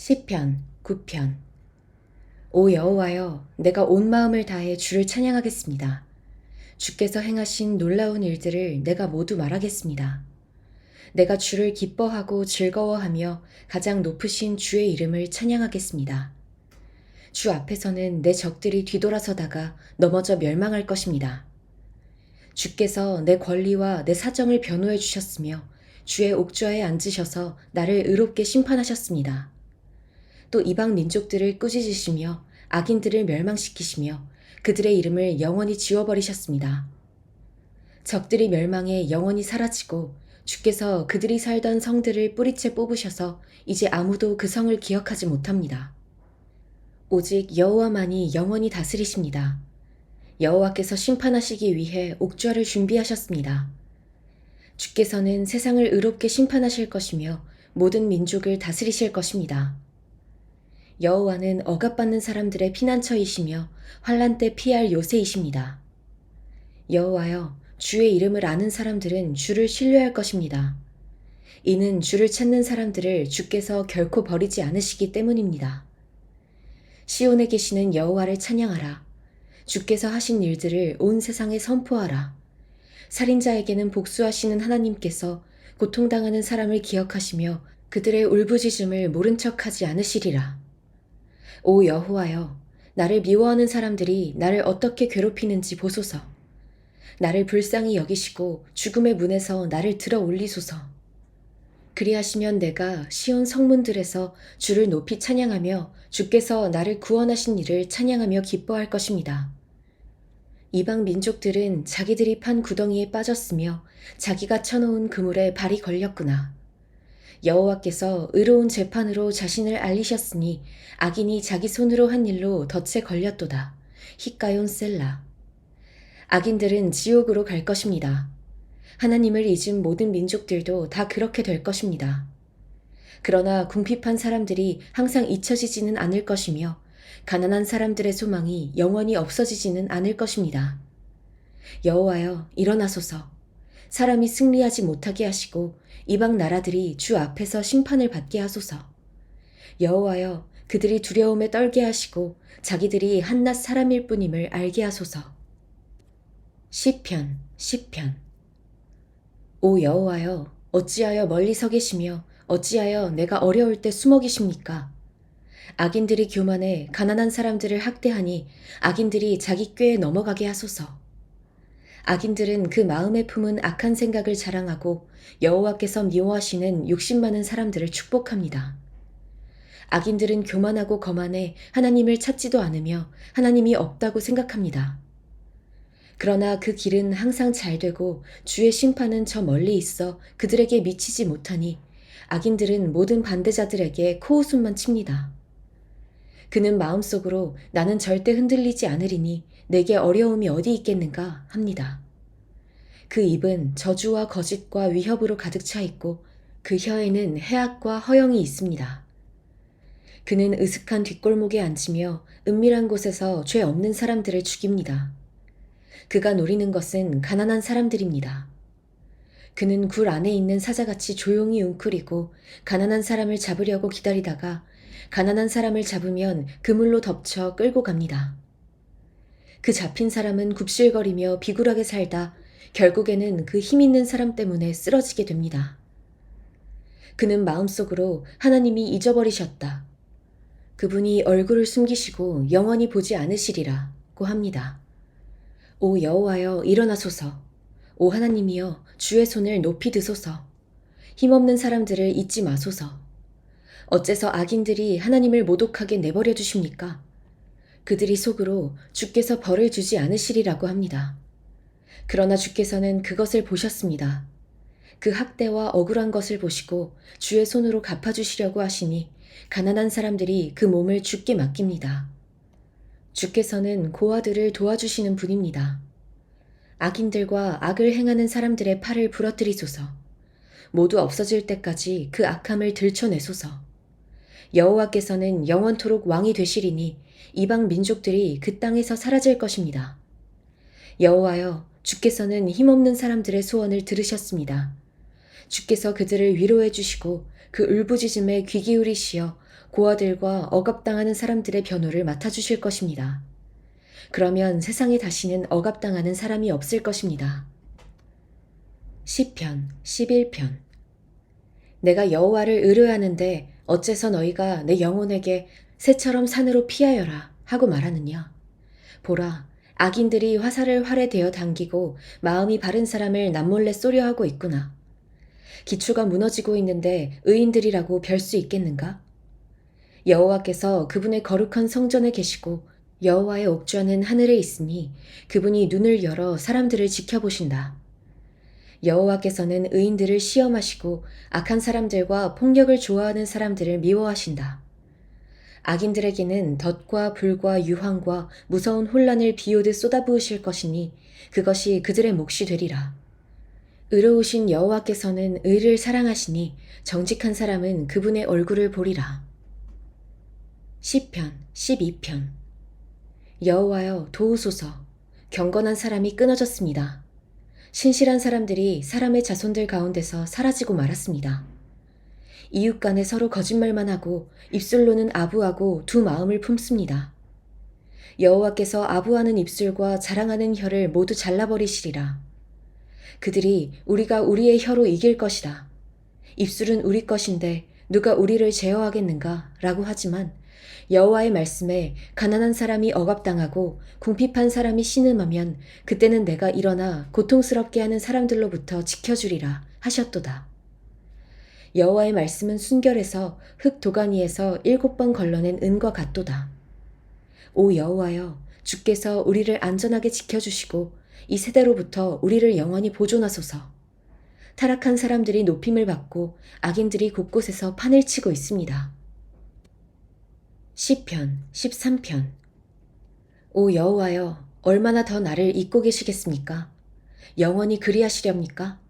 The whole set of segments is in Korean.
시편 9편 오 여호와여 내가 온 마음을 다해 주를 찬양하겠습니다. 주께서 행하신 놀라운 일들을 내가 모두 말하겠습니다. 내가 주를 기뻐하고 즐거워하며 가장 높으신 주의 이름을 찬양하겠습니다. 주 앞에서는 내 적들이 뒤돌아서다가 넘어져 멸망할 것입니다. 주께서 내 권리와 내 사정을 변호해 주셨으며 주의 옥좌에 앉으셔서 나를 의롭게 심판하셨습니다. 또 이방 민족들을 꾸짖으시며 악인들을 멸망시키시며 그들의 이름을 영원히 지워버리셨습니다. 적들이 멸망해 영원히 사라지고 주께서 그들이 살던 성들을 뿌리채 뽑으셔서 이제 아무도 그 성을 기억하지 못합니다. 오직 여호와만이 영원히 다스리십니다. 여호와께서 심판하시기 위해 옥좌를 준비하셨습니다. 주께서는 세상을 의롭게 심판하실 것이며 모든 민족을 다스리실 것입니다. 여호와는 억압받는 사람들의 피난처이시며 환란 때 피할 요새이십니다. 여호와여 주의 이름을 아는 사람들은 주를 신뢰할 것입니다. 이는 주를 찾는 사람들을 주께서 결코 버리지 않으시기 때문입니다. 시온에 계시는 여호와를 찬양하라. 주께서 하신 일들을 온 세상에 선포하라. 살인자에게는 복수하시는 하나님께서 고통당하는 사람을 기억하시며 그들의 울부짖음을 모른 척하지 않으시리라. 오 여호와여, 나를 미워하는 사람들이 나를 어떻게 괴롭히는지 보소서. 나를 불쌍히 여기시고 죽음의 문에서 나를 들어 올리소서. 그리하시면 내가 시온 성문들에서 주를 높이 찬양하며 주께서 나를 구원하신 일을 찬양하며 기뻐할 것입니다. 이방 민족들은 자기들이 판 구덩이에 빠졌으며 자기가 쳐놓은 그물에 발이 걸렸구나. 여호와께서 의로운 재판으로 자신을 알리셨으니 악인이 자기 손으로 한 일로 덫에 걸렸도다. 히카yon 셀라. 악인들은 지옥으로 갈 것입니다. 하나님을 잊은 모든 민족들도 다 그렇게 될 것입니다. 그러나 궁핍한 사람들이 항상 잊혀지지는 않을 것이며 가난한 사람들의 소망이 영원히 없어지지는 않을 것입니다. 여호와여 일어나소서 사람이 승리하지 못하게 하시고 이방 나라들이 주 앞에서 심판을 받게 하소서. 여호와여 그들이 두려움에 떨게 하시고 자기들이 한낱 사람일 뿐임을 알게 하소서. 시편 시편 오 여호와여 어찌하여 멀리 서 계시며 어찌하여 내가 어려울 때 숨어 계십니까? 악인들이 교만해 가난한 사람들을 학대하니 악인들이 자기 꾀에 넘어가게 하소서. 악인들은 그 마음에 품은 악한 생각을 자랑하고 여호와께서 미워하시는 욕심 많은 사람들을 축복합니다. 악인들은 교만하고 거만해 하나님을 찾지도 않으며 하나님이 없다고 생각합니다. 그러나 그 길은 항상 잘 되고 주의 심판은 저 멀리 있어 그들에게 미치지 못하니 악인들은 모든 반대자들에게 코웃음만 칩니다. 그는 마음속으로 나는 절대 흔들리지 않으리니 내게 어려움이 어디 있겠는가 합니다. 그 입은 저주와 거짓과 위협으로 가득 차 있고 그 혀에는 해악과 허영이 있습니다. 그는 으슥한 뒷골목에 앉으며 은밀한 곳에서 죄 없는 사람들을 죽입니다. 그가 노리는 것은 가난한 사람들입니다. 그는 굴 안에 있는 사자같이 조용히 웅크리고 가난한 사람을 잡으려고 기다리다가 가난한 사람을 잡으면 그물로 덮쳐 끌고 갑니다. 그 잡힌 사람은 굽실거리며 비굴하게 살다 결국에는 그 힘 있는 사람 때문에 쓰러지게 됩니다. 그는 마음속으로 하나님이 잊어버리셨다. 그분이 얼굴을 숨기시고 영원히 보지 않으시리라고 합니다. 오 여호와여 일어나소서. 오 하나님이여 주의 손을 높이 드소서. 힘없는 사람들을 잊지 마소서. 어째서 악인들이 하나님을 모독하게 내버려 두십니까? 그들이 속으로 주께서 벌을 주지 않으시리라고 합니다. 그러나 주께서는 그것을 보셨습니다. 그 학대와 억울한 것을 보시고 주의 손으로 갚아주시려고 하시니 가난한 사람들이 그 몸을 죽게 맡깁니다. 주께서는 고아들을 도와주시는 분입니다. 악인들과 악을 행하는 사람들의 팔을 부러뜨리소서. 모두 없어질 때까지 그 악함을 들춰내소서. 여호와께서는 영원토록 왕이 되시리니 이방 민족들이 그 땅에서 사라질 것입니다. 여호와여, 주께서는 힘없는 사람들의 소원을 들으셨습니다. 주께서 그들을 위로해 주시고 그 울부짖음에 귀 기울이시어 고아들과 억압당하는 사람들의 변호를 맡아 주실 것입니다. 그러면 세상에 다시는 억압당하는 사람이 없을 것입니다. 시편 11편 내가 여호와를 의뢰하는데 어째서 너희가 내 영혼에게 새처럼 산으로 피하여라 하고 말하느냐 보라 악인들이 화살을 활에 대어 당기고 마음이 바른 사람을 남몰래 쏘려 하고 있구나. 기초가 무너지고 있는데 의인들이라고 별 수 있겠는가? 여호와께서 그분의 거룩한 성전에 계시고 여호와의 옥좌는 하늘에 있으니 그분이 눈을 열어 사람들을 지켜보신다. 여호와께서는 의인들을 시험하시고 악한 사람들과 폭력을 좋아하는 사람들을 미워하신다. 악인들에게는 덫과 불과 유황과 무서운 혼란을 비오듯 쏟아부으실 것이니 그것이 그들의 몫이 되리라. 의로우신 여호와께서는 의를 사랑하시니 정직한 사람은 그분의 얼굴을 보리라. 시편 12편 여호와여 도우소서 경건한 사람이 끊어졌습니다. 신실한 사람들이 사람의 자손들 가운데서 사라지고 말았습니다. 이웃 간에 서로 거짓말만 하고 입술로는 아부하고 두 마음을 품습니다. 여호와께서 아부하는 입술과 자랑하는 혀를 모두 잘라버리시리라. 그들이 우리가 우리의 혀로 이길 것이다. 입술은 우리 것인데 누가 우리를 제어하겠는가? 라고 하지만 여호와의 말씀에 가난한 사람이 억압당하고 궁핍한 사람이 신음하면 그때는 내가 일어나 고통스럽게 하는 사람들로부터 지켜주리라 하셨도다. 여호와의 말씀은 순결해서 흙 도가니에서 일곱 번 걸러낸 은과 같도다. 오 여호와여 주께서 우리를 안전하게 지켜주시고 이 세대로부터 우리를 영원히 보존하소서. 타락한 사람들이 높임을 받고 악인들이 곳곳에서 판을 치고 있습니다. 시편 13편 오 여호와여 얼마나 더 나를 잊고 계시겠습니까? 영원히 그리하시렵니까?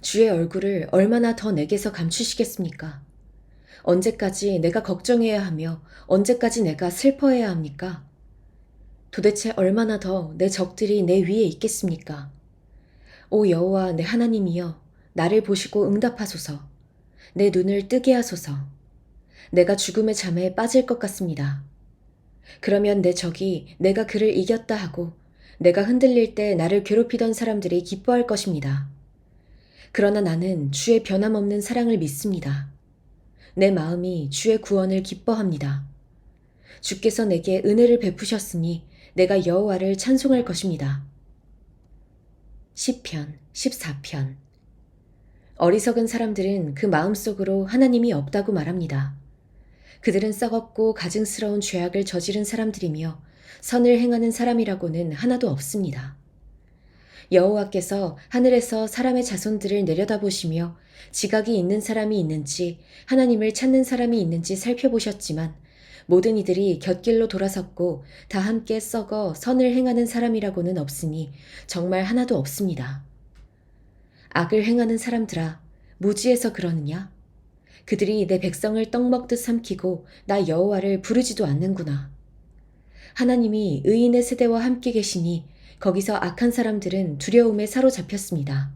주의 얼굴을 얼마나 더 내게서 감추시겠습니까? 언제까지 내가 걱정해야 하며 언제까지 내가 슬퍼해야 합니까? 도대체 얼마나 더 내 적들이 내 위에 있겠습니까? 오 여호와 내 하나님이여 나를 보시고 응답하소서. 내 눈을 뜨게 하소서. 내가 죽음의 잠에 빠질 것 같습니다. 그러면 내 적이 내가 그를 이겼다 하고 내가 흔들릴 때 나를 괴롭히던 사람들이 기뻐할 것입니다. 그러나 나는 주의 변함없는 사랑을 믿습니다. 내 마음이 주의 구원을 기뻐합니다. 주께서 내게 은혜를 베푸셨으니 내가 여호와를 찬송할 것입니다. 시편 14편 어리석은 사람들은 그 마음속으로 하나님이 없다고 말합니다. 그들은 썩었고 가증스러운 죄악을 저지른 사람들이며 선을 행하는 사람이라고는 하나도 없습니다. 여호와께서 하늘에서 사람의 자손들을 내려다보시며 지각이 있는 사람이 있는지 하나님을 찾는 사람이 있는지 살펴보셨지만 모든 이들이 곁길로 돌아섰고 다 함께 썩어 선을 행하는 사람이라고는 없으니 정말 하나도 없습니다. 악을 행하는 사람들아, 무지해서 그러느냐? 그들이 내 백성을 떡 먹듯 삼키고 나 여호와를 부르지도 않는구나. 하나님이 의인의 세대와 함께 계시니 거기서 악한 사람들은 두려움에 사로잡혔습니다.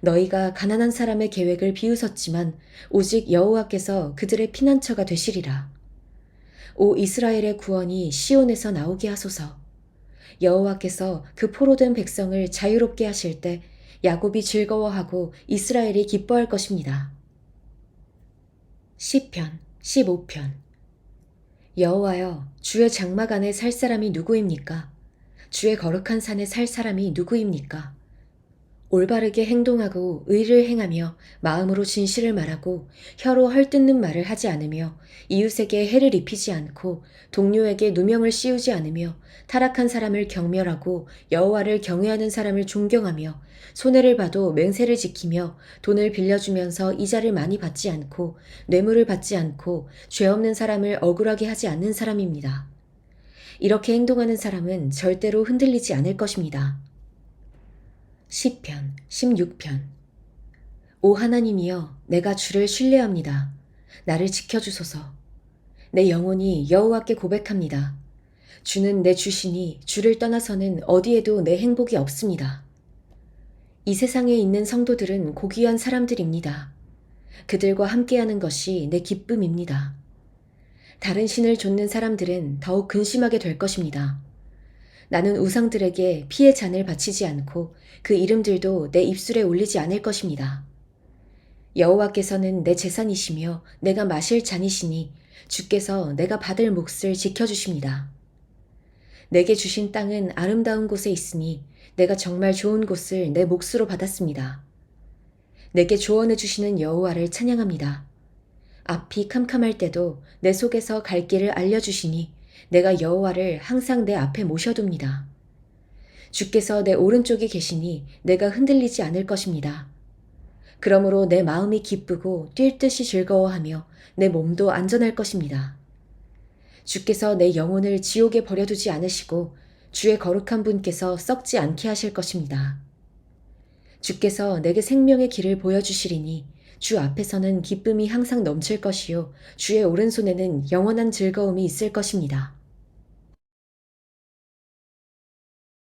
너희가 가난한 사람의 계획을 비웃었지만 오직 여호와께서 그들의 피난처가 되시리라. 오 이스라엘의 구원이 시온에서 나오게 하소서. 여호와께서 그 포로된 백성을 자유롭게 하실 때 야곱이 즐거워하고 이스라엘이 기뻐할 것입니다. 시편 15편 여호와여 주의 장막 안에 살 사람이 누구입니까? 주의 거룩한 산에 살 사람이 누구입니까? 올바르게 행동하고 의를 행하며 마음으로 진실을 말하고 혀로 헐뜯는 말을 하지 않으며 이웃에게 해를 입히지 않고 동료에게 누명을 씌우지 않으며 타락한 사람을 경멸하고 여호와를 경외하는 사람을 존경하며 손해를 봐도 맹세를 지키며 돈을 빌려주면서 이자를 많이 받지 않고 뇌물을 받지 않고 죄 없는 사람을 억울하게 하지 않는 사람입니다. 이렇게 행동하는 사람은 절대로 흔들리지 않을 것입니다. 시편 16편 오 하나님이여 내가 주를 신뢰합니다. 나를 지켜주소서. 내 영혼이 여호와께 고백합니다. 주는 내 주시니 주를 떠나서는 어디에도 내 행복이 없습니다. 이 세상에 있는 성도들은 고귀한 사람들입니다. 그들과 함께하는 것이 내 기쁨입니다. 다른 신을 좇는 사람들은 더욱 근심하게 될 것입니다. 나는 우상들에게 피의 잔을 바치지 않고 그 이름들도 내 입술에 올리지 않을 것입니다. 여호와께서는 내 재산이시며 내가 마실 잔이시니 주께서 내가 받을 몫을 지켜주십니다. 내게 주신 땅은 아름다운 곳에 있으니 내가 정말 좋은 곳을 내 몫으로 받았습니다. 내게 조언해 주시는 여호와를 찬양합니다. 앞이 캄캄할 때도 내 속에서 갈 길을 알려주시니 내가 여호와를 항상 내 앞에 모셔둡니다. 주께서 내 오른쪽에 계시니 내가 흔들리지 않을 것입니다. 그러므로 내 마음이 기쁘고 뛸 듯이 즐거워하며 내 몸도 안전할 것입니다. 주께서 내 영혼을 지옥에 버려두지 않으시고 주의 거룩한 분께서 썩지 않게 하실 것입니다. 주께서 내게 생명의 길을 보여주시리니 주 앞에서는 기쁨이 항상 넘칠 것이요 주의 오른손에는 영원한 즐거움이 있을 것입니다.